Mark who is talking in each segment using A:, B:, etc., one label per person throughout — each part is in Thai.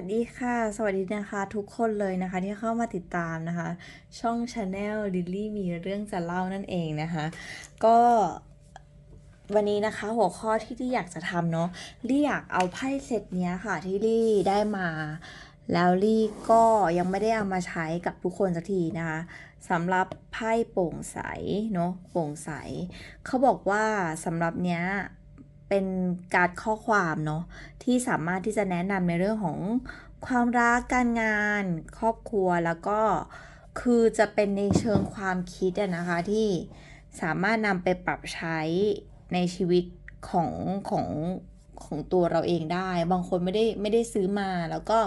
A: วัสดีค่ะ สวัสดีนะคะทุกคนเลยนะคะที่เข้ามาติดตามนะคะ ช่อง Channel Lily มีเรื่องจะเล่านั่นเองนะคะ ก็วันนี้นะคะหัวข้อที่ลี่อยากจะทำเนาะลี่อยากเอาไพ่เซตเนี้ยค่ะที่ลี่ได้มา แล้วลี่ก็ยังไม่ได้เอามาใช้กับทุกคนสักทีนะคะสำหรับไพ่โปร่งใสเนาะโปร่งใส เขาบอกว่าสำหรับเนี้ย เป็นการข้อความเนาะที่สามารถที่จะแนะนำในเรื่องของความรักการงาน ครอบครัวแล้วก็คือจะเป็นในเชิงความคิดอะนะคะที่สามารถนำไปปรับใช้ในชีวิตของของของตัวเราเองได้ บางคนไม่ได้ไม่ได้ซื้อมาแล้วก็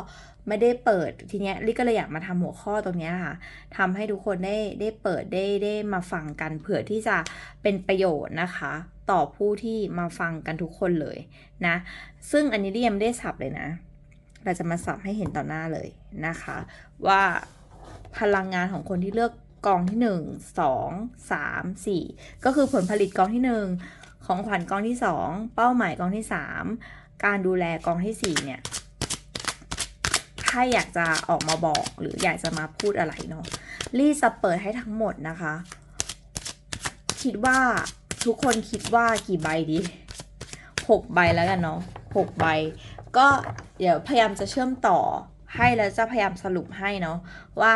A: ไม่ได้เปิดทีเนี้ยลิก็เลยอยากมาทำหัวข้อตรงเนี้ยค่ะทำให้ทุกคนได้ได้เปิดได้ได้มาฟังกันเผื่อที่จะเป็นประโยชน์นะคะ ต่อผู้ที่มาฟังกันทุกคนเลยนะ ซึ่งอันนี้ลิยังไม่ได้สับเลยนะ เราจะมาสับให้เห็นต่อหน้าเลยนะคะ ว่าพลังงานของคนที่เลือกกองที่ 1 2 3 4 ก็คือผลผลิตกองที่ 1 ของขวัญกองที่ 2 เป้าหมายกองที่ 3 การดูแลกองที่ 4 เนี่ย ถ้าอยากจะออกมาบอกหรืออยากจะมาพูดอะไรเนาะลี่จะเปิดให้ทั้งหมดนะคะ คิดว่าทุกคนคิดว่ากี่ใบดีหกใบแล้วกันเนาะหกใบ ก็เดี๋ยวพยายามจะเชื่อมต่อให้แล้วจะพยายามสรุปให้เนาะว่า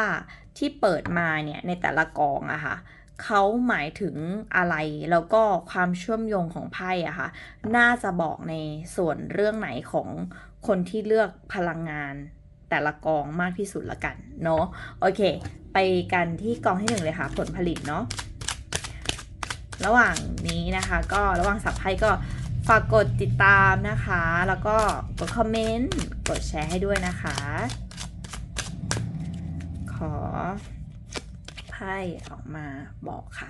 A: ที่เปิดมาเนี่ยในแต่ละกองอะค่ะเขาหมายถึงอะไรแล้วก็ความเชื่อมโยงของไพ่อะค่ะ น่าจะบอกในส่วนเรื่องไหนของคนที่เลือกพลังงาน แต่ละกองมากที่สุดละกันเนาะโอเค ไปกันที่กองที่หนึ่งเลยค่ะ ผลผลิตเนาะระหว่างนี้นะคะก็ระหว่างสับไพ่ก็ฝากกดติดตามนะคะ แล้วก็กดคอมเมนต์กดแชร์ให้ด้วยนะคะ ขอไพ่ออกมาบอกค่ะ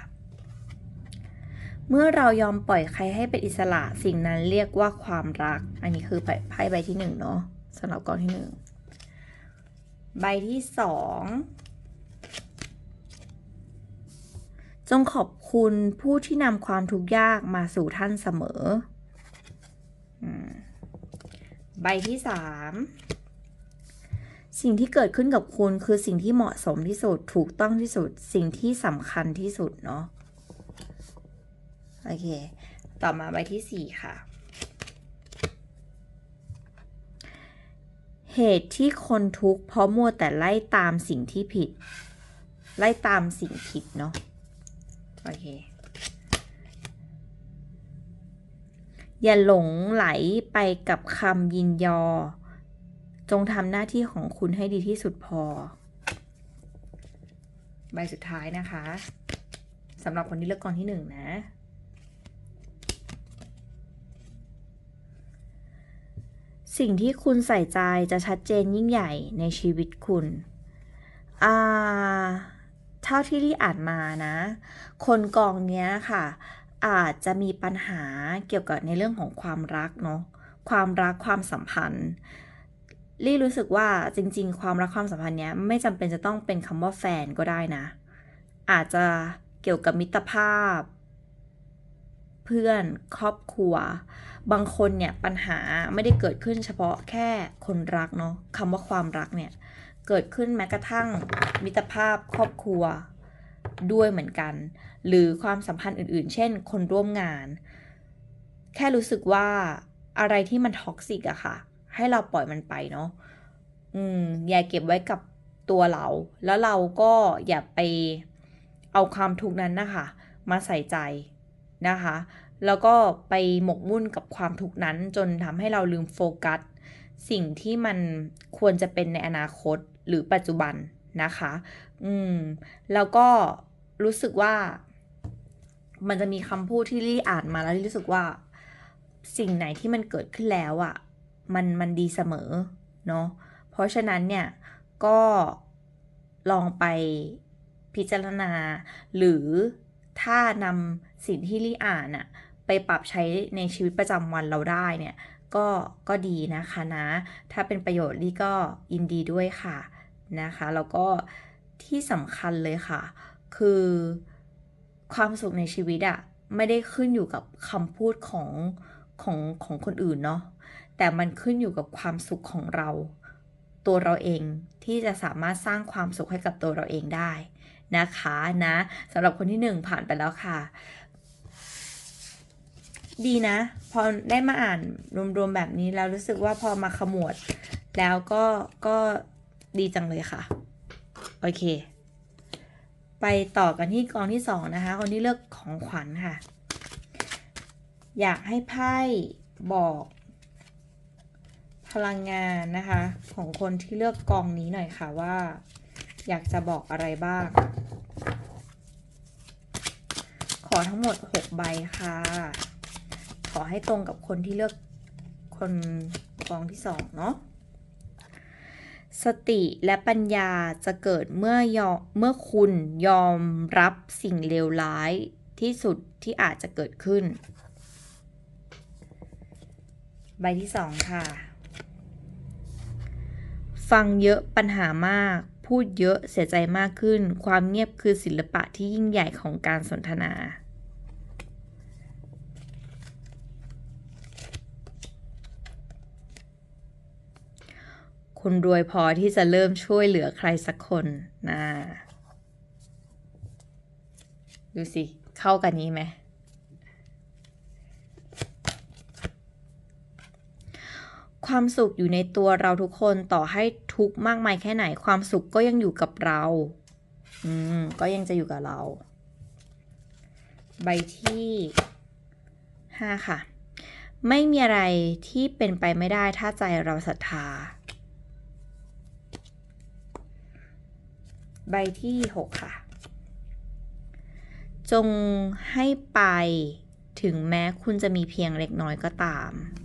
A: เมื่อเรายอมปล่อยใครให้เป็นอิสระสิ่งนั้นเรียกว่าความรัก อันนี้คือไพ่ใบที่หนึ่งเนาะสำหรับกองที่หนึ่ง ใบที่สองจงขอบคุณผู้ที่นำความทุกข์ยากมาสู่ท่านเสมอ ใบที่สามสิ่งที่เกิดขึ้นกับคุณคือสิ่งที่เหมาะสมที่สุดถูกต้องที่สุด สิ่งที่สำคัญที่สุดเนาะ โอเค ต่อมาใบที่สี่ค่ะ เหตุที่คนทุกข์เพราะมัวแต่ไล่ตามสิ่งที่ผิด ไล่ตามสิ่งผิดเนาะโอเคอย่าหลงไหลไปกับคำยินยอ จงทำหน้าที่ของคุณให้ดีที่สุดพอ ใบสุดท้ายนะคะสำหรับคนที่เลือกกองที่หนึ่งนะ สิ่งที่คุณใส่ใจจะชัดเจนยิ่งใหญ่ในชีวิตคุณอ่าเท่าที่ลี่อ่านมานะ คนกองเนี้ยค่ะ อาจจะมีปัญหาเกี่ยวกับในเรื่องของความรักเนาะความรักความสัมพันธ์ลี่รู้สึกว่าจริง ๆ ความรักความสัมพันธ์เนี้ยไม่จำเป็นจะต้องเป็นคำว่าแฟนก็ได้นะ อาจจะเกี่ยวกับมิตรภาพ เพื่อนครอบครัว บางคนเนี่ยปัญหาไม่ได้เกิดขึ้นเฉพาะแค่คนรักเนาะคำว่าความรักเนี่ยเกิดขึ้นแม้กระทั่งมิตรภาพครอบครัวด้วยเหมือนกัน หรือความสัมพันธ์อื่นๆ เช่น คนร่วมงาน แค่รู้สึกว่าอะไรที่มันท็อกซิกอะค่ะ ให้เราปล่อยมันไปเนาะอืมอย่าเก็บไว้กับตัวเรา แล้วเราก็อย่าไปเอาความทุกข์นั้นนะคะ มาใส่ใจ นะคะ แล้วก็ไปหมกมุ่นกับความทุกข์นั้นจนทำให้เราลืมโฟกัส สิ่งที่มันควรจะเป็นในอนาคตหรือปัจจุบันนะคะ อืม แล้วก็รู้สึกว่า มันจะมีคำพูดที่ลี่อ่านมาแล้วลี่รู้สึกว่า สิ่งไหนที่มันเกิดขึ้นแล้วอะ่ะ มันมันดีเสมอเนาะ เพราะฉะนั้นเนี่ยก็ลองไปพิจารณาหรือ ถ้านำสิ่งที่ลี่อ่านอะไปปรับใช้ในชีวิตประจำวันเราได้เนี่ยก็ก็ดีนะคะนะ ถ้าเป็นประโยชน์ลี่ก็ยินดีด้วยค่ะนะคะ แล้วก็ที่สำคัญเลยค่ะ คือความสุขในชีวิตอะไม่ได้ขึ้นอยู่กับคำพูดของของของคนอื่นเนาะแต่มันขึ้นอยู่กับความสุขของเรา ตัวเราเองที่จะสามารถสร้างความสุขให้กับตัวเราเองได้ นะคะนะสำหรับคนที่หนึ่งผ่านไปแล้วค่ะ ดีนะ พอได้มาอ่านรวมๆแบบนี้แล้วรู้สึกว่าพอมาขมวด แล้วก็ก็ดีจังเลยค่ะ โอเค ไปต่อกันที่กองที่สองนะคะ คนที่เลือกของขวัญค่ะ อยากให้ไพ่บอกพลังงานนะคะ ของคนที่เลือกกองนี้หน่อยค่ะว่า อยากจะบอกอะไรบ้าง ขอทั้งหมด 6 ใบค่ะ ขอให้ตรงกับคนที่เลือกคนกองที่สองเนาะสติและปัญญาจะเกิดเมื่อยอมเมื่อคุณยอมรับสิ่งเลวร้ายที่สุดที่อาจจะเกิดขึ้น ใบที่สองค่ะ ฟังเยอะปัญหามาก พูดเยอะเสียใจมากขึ้น ความเงียบคือศิลปะที่ยิ่งใหญ่ของการสนทนาคุณรวยพอที่จะเริ่มช่วยเหลือใครสักคนนะดูสิ เข้ากันนี้ไหม ความสุขอยู่ในตัวเราทุกคนต่อให้ทุกข์มากมายแค่ไหน ความสุขก็ยังอยู่กับเรา อืม ก็ยังจะอยู่กับเรา ใบที่ห้าค่ะ ไม่มีอะไรที่เป็นไปไม่ได้ถ้าใจเราศรัทธา ใบที่หกค่ะ จงให้ไปถึงแม้คุณจะมีเพียงเล็กน้อยก็ตามอืม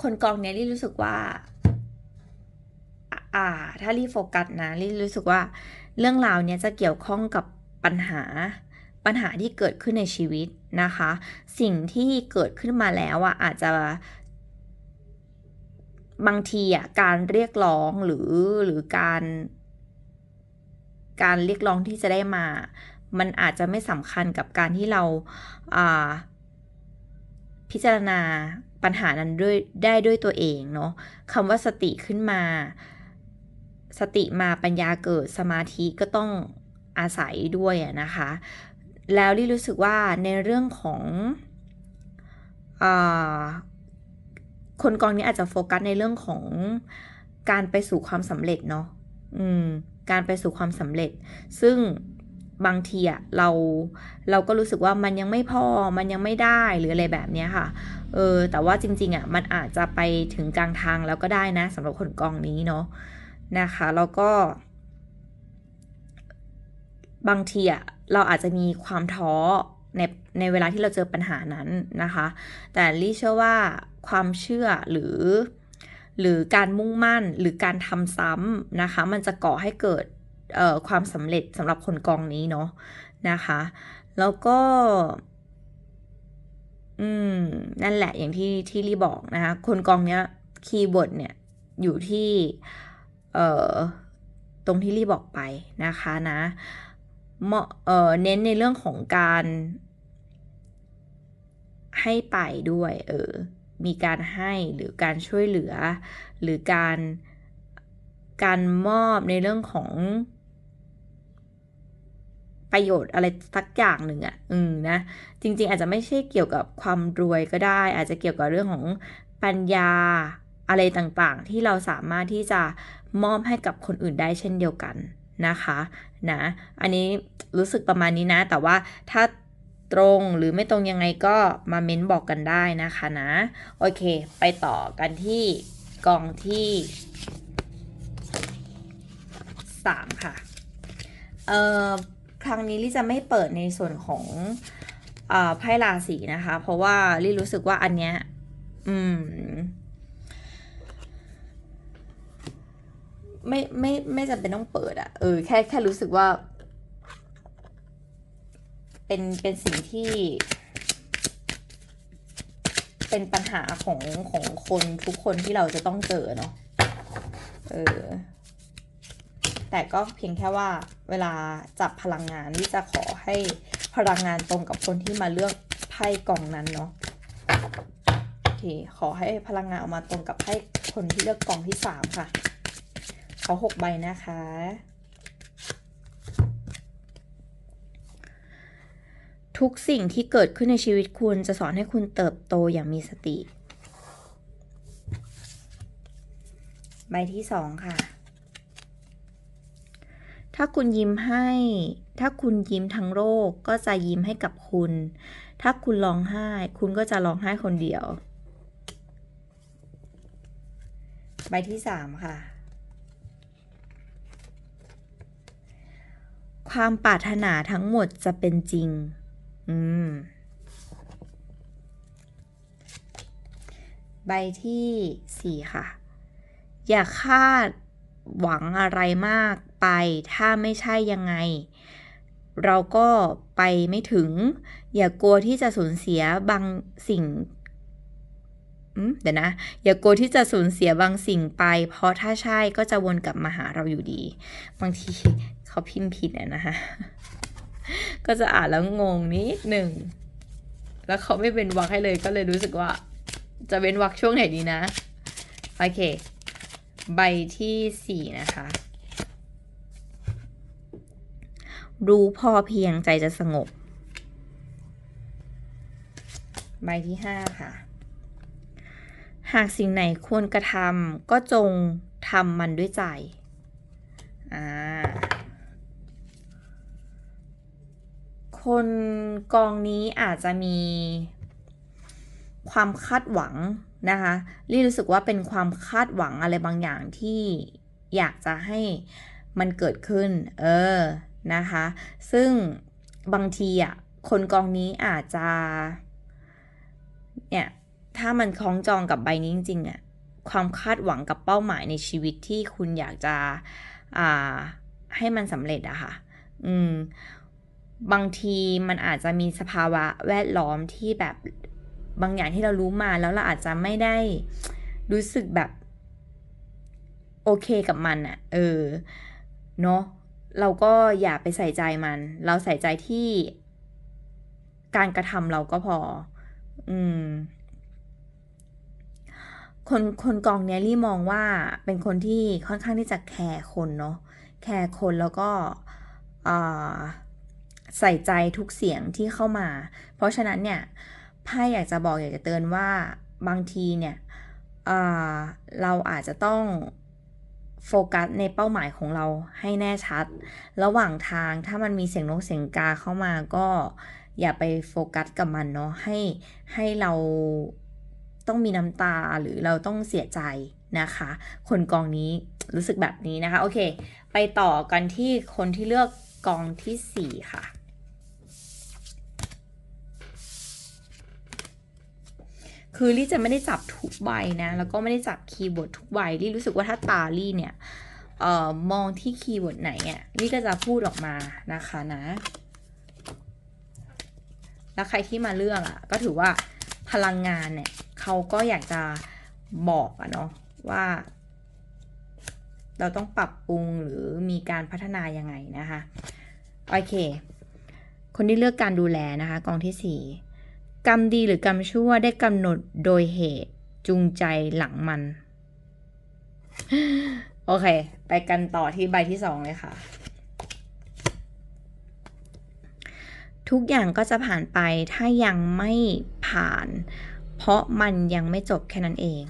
A: คนกองเนี้ยลี่รู้สึกว่า อ่า ถ้าลี่โฟกัสนะลี่รู้สึกว่า เรื่องราวเนี้ยจะเกี่ยวข้องกับปัญหาปัญหาที่เกิดขึ้นในชีวิตนะคะ สิ่งที่เกิดขึ้นมาแล้วอะอาจจะบางทีอะการเรียกร้องหรือหรือการ การเรียกร้องที่จะได้มา มันอาจจะไม่สำคัญกับการที่เราพิจารณาปัญหานั้นด้วยได้ด้วยตัวเองเนาะคำว่าสติขึ้นมา สติมาปัญญาเกิดสมาธิก็ต้องอาศัยด้วยนะคะ แล้วลี่รู้สึกว่าในเรื่องของอคนกองนี้อาจจะโฟกัสในเรื่องของการไปสู่ความสำเร็จเนาะอืม การไปสู่ความสำเร็จ ซึ่ง บางทีอะเราเราก็รู้สึกว่ามันยังไม่พอมันยังไม่ได้หรืออะไรแบบนี้ค่ะเออแต่ว่าจริงๆอะมันอาจจะไปถึงกลางทางแล้วก็ได้นะสำหรับคนกองนี้เนาะนะคะแล้วก็ บางทีอะเราอาจจะมีความท้อในในเวลาที่เราเจอปัญหานั้นนะคะ แต่ลี่เชื่อว่าความเชื่อหรือ หรือการมุ่งมั่นหรือการทำซ้ำนะคะ มันจะก่อให้เกิด ความสำเร็จสำหรับคนกองนี้เนาะนะคะ แล้วก็ อืม นั่นแหละอย่างที่ที่รีบอกนะคะ คนกองเนี้ยคีย์เวิร์ดเนี่ยอยู่ที่ เอ่อ ตรงที่รีบอกไปนะคะนะเอ่อเน้นในเรื่องของการ ให้ไปด้วย เออ มีการให้หรือการช่วยเหลือ หรือการการมอบในเรื่องของ ประโยชน์อะไรสักอย่างหนึ่งอะ่ะอืมนะ จริง ๆ อาจจะไม่ใช่เกี่ยวกับความรวยก็ได้ อาจจะเกี่ยวกับเรื่องของปัญญาอะไรต่างๆ ที่เราสามารถที่จะมอบให้กับคนอื่นได้เช่นเดียวกันนะคะนะอันนี้รู้สึกประมาณนี้นะ แต่ว่าถ้าตรงหรือไม่ตรงยังไงก็มาเม้นบอกกันได้นะคะนะ โอเค ไปต่อกันที่กองที่ 3 ค่ะ เอ่อ ครั้งนี้ลี่จะไม่เปิดในส่วนของไพ่ราศีนะคะ เพราะว่าลี่รู้สึกว่าอันเนี้ยอืม ไม่ไม่ไม่จำเป็นต้องเปิดอะเออแค่แค่รู้สึกว่า เป็นเป็นสิ่งที่ เป็นปัญหาของของคนทุกคนที่เราจะต้องเจอเนาะเออ แต่ก็เพียงแค่ว่าเวลาจับพลังงานที่จะขอให้พลังงานตรงกับคนที่มาเลือกไพ่กล่องนั้นเนาะโอเคขอให้พลังงานออกมาตรงกับให้คนที่เลือกกล่องที่สามค่ะขอหกใบนะคะ ทุกสิ่งที่เกิดขึ้นในชีวิตคุณจะสอนให้คุณเติบโตอย่างมีสติ ใบที่สองค่ะ ถ้าคุณยิ้มให้ ถ้าคุณยิ้มทั้งโลกก็จะยิ้มให้กับคุณ ถ้าคุณร้องไห้ คุณก็จะร้องไห้คนเดียว ใบที่สามค่ะ ความปรารถนาทั้งหมดจะเป็นจริง อืม ใบที่สี่ค่ะ อย่าคาดหวังอะไรมาก ไป ถ้าไม่ใช่ยังไง เราก็ไปไม่ถึง อย่ากลัวที่จะสูญเสียบางสิ่งเดี๋ยวนะ อย่ากลัวที่จะสูญเสียบางสิ่งไป เพราะถ้าใช่ก็จะวนกลับมาหาเราอยู่ดี บางทีเขาพิมพ์ผิดอะนะคะ ก็จะอ่านแล้วงงนิดหนึ่ง แล้วเขาไม่เป็นวรรคให้เลยก็เลยรู้สึกว่า จะเป็นวรรคช่วงไหนดีนะ โอเค ใบที่สี่นะคะ รู้พอเพียงใจจะสงบ ใบที่ห้าค่ะ หากสิ่งไหนควรกระทำก็จงทำมันด้วยใจ อ่า คนกองนี้อาจจะมีความคาดหวังนะคะลี่รู้สึกว่าเป็นความคาดหวังอะไรบางอย่างที่อยากจะให้มันเกิดขึ้น เออ นะคะ ซึ่งบางทีอะคนกองนี้อาจจะเนี่ยถ้ามันคล้องจองกับใบนี้จริงๆอะความคาดหวังกับเป้าหมายในชีวิตที่คุณอยากจะอ่าให้มันสำเร็จอะค่ะ อืม บางทีมันอาจจะมีสภาวะแวดล้อมที่แบบบางอย่างที่เรารู้มาแล้วเราอาจจะไม่ได้รู้สึกแบบ โอเคกับมันอะเออ เนาะ เราก็อย่าไปใส่ใจมัน เราใส่ใจที่การกระทำเราก็พอ อืม คนคนกองเนี้ยรี่มองว่าเป็นคนที่ค่อนข้างที่จะแคร์คนเนาะ แคร์คนแล้วก็ใส่ใจทุกเสียงที่เข้ามา เพราะฉะนั้นเนี่ยไพ่อยากจะบอกอยากจะเตือนว่าบางทีเนี่ยเราอาจจะต้อง โฟกัสในเป้าหมายของเราให้แน่ชัด ระหว่างทางถ้ามันมีเสียงนกเสียงกาเข้ามาก็อย่าไปโฟกัสกับมันเนาะให้ให้เราต้องมีน้ำตาหรือเราต้องเสียใจนะคะ คนกองนี้รู้สึกแบบนี้นะคะ โอเค ไปต่อกันที่คนที่เลือกกองที่ 4 ค่ะ คือลี่จะไม่ได้จับทุกใบนะ แล้วก็ไม่ได้จับคีย์เวิร์ดทุกใบลี่รู้สึกว่าถ้าตาลี่เนี่ยเอ่อมองที่คีย์เวิร์ดไหนอะลี่ก็จะพูดออกมานะคะนะ แล้วใครที่มาเลือกอะ ก็ถือว่าพลังงานเนี่ยเขาก็อยากจะบอกอะเนาะว่า เราต้องปรับปรุงหรือมีการพัฒนายังไงนะคะ โอเค คนที่เลือกการดูแลนะคะ กองที่สี่ กรรมดีหรือกรรมชั่วได้กำหนดโดยเหตุจูงใจหลังมัน โอเค ไปกันต่อที่ใบที่สองเลยค่ะ ทุกอย่างก็จะผ่านไปถ้ายังไม่ผ่าน เพราะมันยังไม่จบแค่นั้นเอง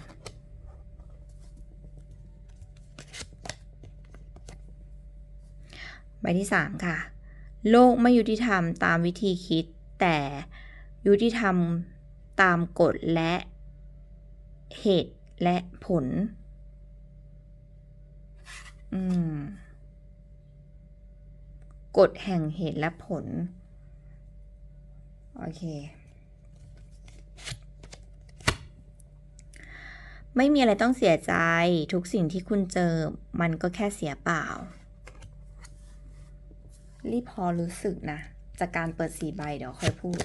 A: ใบที่สามค่ะ โลกไม่ยุติธรรมตามวิธีคิด แต่ ยุติธรรมตามกฎและเหตุและผล กฎแห่งเหตุและผล โอเค ไม่มีอะไรต้องเสียใจ ทุกสิ่งที่คุณเจอ มันก็แค่เสียเปล่า รีพอรู้สึกนะ จากการเปิดสีใบเดี๋ยวค่อยพูด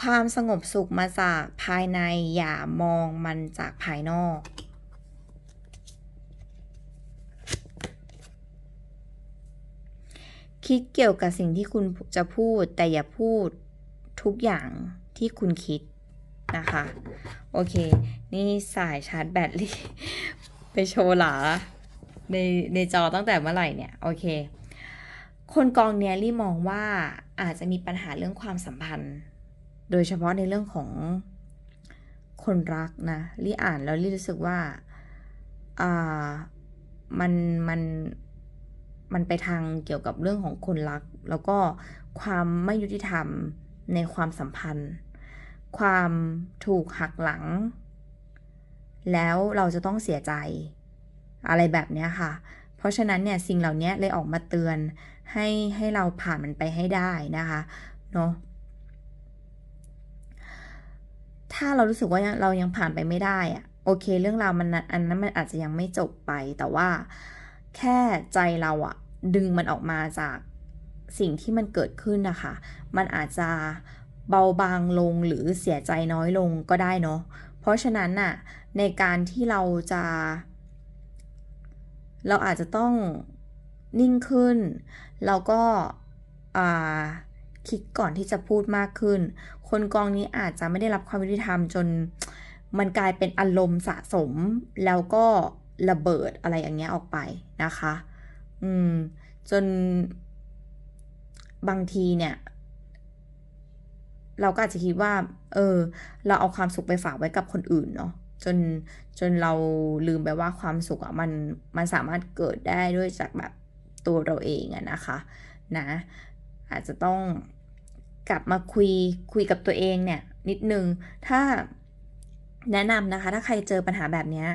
A: ความสงบสุขมาจากภายในอย่ามองมันจากภายนอก คิดเกี่ยวกับสิ่งที่คุณจะพูด แต่อย่าพูดทุกอย่างที่คุณคิดนะคะ โอเค นี่สายชาร์จแบตลี่ ไปโชว์หลาในในจอตั้งแต่เมื่อไหร่เนี่ย โอเค คนกองเนี้ยลี่มองว่าอาจจะมีปัญหาเรื่องความสัมพันธ์ โดยเฉพาะในเรื่องของคนรักนะลี่อ่านแล้วลี่รู้สึกว่าอ่ามันมันมันไปทางเกี่ยวกับเรื่องของคนรัก แล้วก็ความไม่ยุติธรรมในความสัมพันธ์ ความถูกหักหลัง แล้วเราจะต้องเสียใจ อะไรแบบเนี้ยค่ะ เพราะฉะนั้นเนี่ยสิ่งเหล่านี้เลยออกมาเตือนให้ให้เราผ่านมันไปให้ได้นะคะเนาะ ถ้าเรารู้สึกว่าเรายังผ่านไปไม่ได้อะโอเค เรื่องราวมันอันนั้นมันอาจจะยังไม่จบไป แต่ว่าแค่ใจเราอะดึงมันออกมาจากสิ่งที่มันเกิดขึ้นนะคะ มันอาจจะเบาบางลงหรือเสียใจน้อยลงก็ได้เนาะ เพราะฉะนั้นน่ะในการที่เราจะ เราอาจจะต้องนิ่งขึ้น แล้วก็คิดก่อนที่จะพูดมากขึ้น คนกองนี้อาจจะไม่ได้รับความยุติธรรมจนมันกลายเป็นอารมณ์สะสม แล้วก็ระเบิดอะไรอย่างเงี้ยออกไปนะคะ อืม จนบางทีเนี่ย เราก็อาจจะคิดว่า เออ เราเอาความสุขไปฝากไว้กับคนอื่นเนาะจนจนเราลืมไปว่าความสุขอะมันมันสามารถเกิดได้ด้วยจากแบบตัวเราเองอะนะคะ นะ อาจจะต้อง กลับมาคุยคุยกับตัวเองเนี่ยนิดนึง ถ้าแนะนำนะคะ ถ้าใครเจอปัญหาแบบนี้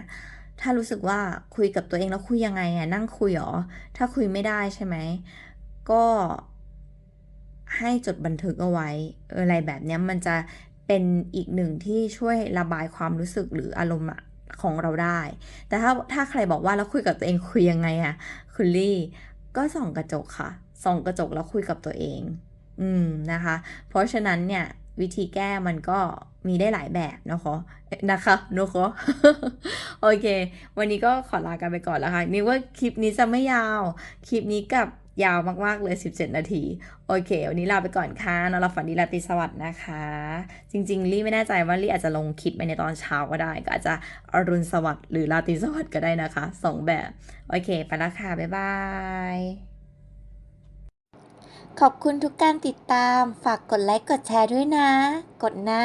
A: ถ้ารู้สึกว่าคุยกับตัวเองแล้วคุยยังไงอะนั่งคุยหรอ ถ้าคุยไม่ได้ใช่ไหม ก็ให้จดบันทึกเอาไว้อะไรแบบนี้มันจะเป็นอีกหนึ่งที่ช่วยระบายความรู้สึกหรืออารมณ์ของเราได้ แต่ถ้าถ้าใครบอกว่าแล้วคุยกับตัวเองคุยยังไงอะคุณลี่ ก็ส่องกระจกค่ะ ส่องกระจกแล้วคุยกับตัวเอง อืมนะคะ เพราะฉะนั้นเนี่ยวิธีแก้มันก็มีได้หลายแบบนะคะนะคะนะคะโอเค วันนี้ก็ขอลากันไปก่อนแล้วค่ะนี่ว่าคลิปนี้จะไม่ยาว คลิปนี้กับยาวมาก ๆ เลย 17 นาที โอเค วันนี้ลาไปก่อนค่ะนอนหลับฝันดีราตรีสวัสดิ์นะคะ จริง ๆ ลี่ไม่แน่ใจว่าลี่อาจจะลงคลิปไปในตอนเช้าก็ได้ ก็อาจจะอรุณสวัสดิ์หรือราตรีสวัสดิ์ก็ได้นะคะสองแบบ โอเค ไปล้วค่ะ บ๊ายบาย
B: ขอบคุณทุกการติดตาม ฝากกดไลค์ กดแชร์ด้วยนะ กดนะ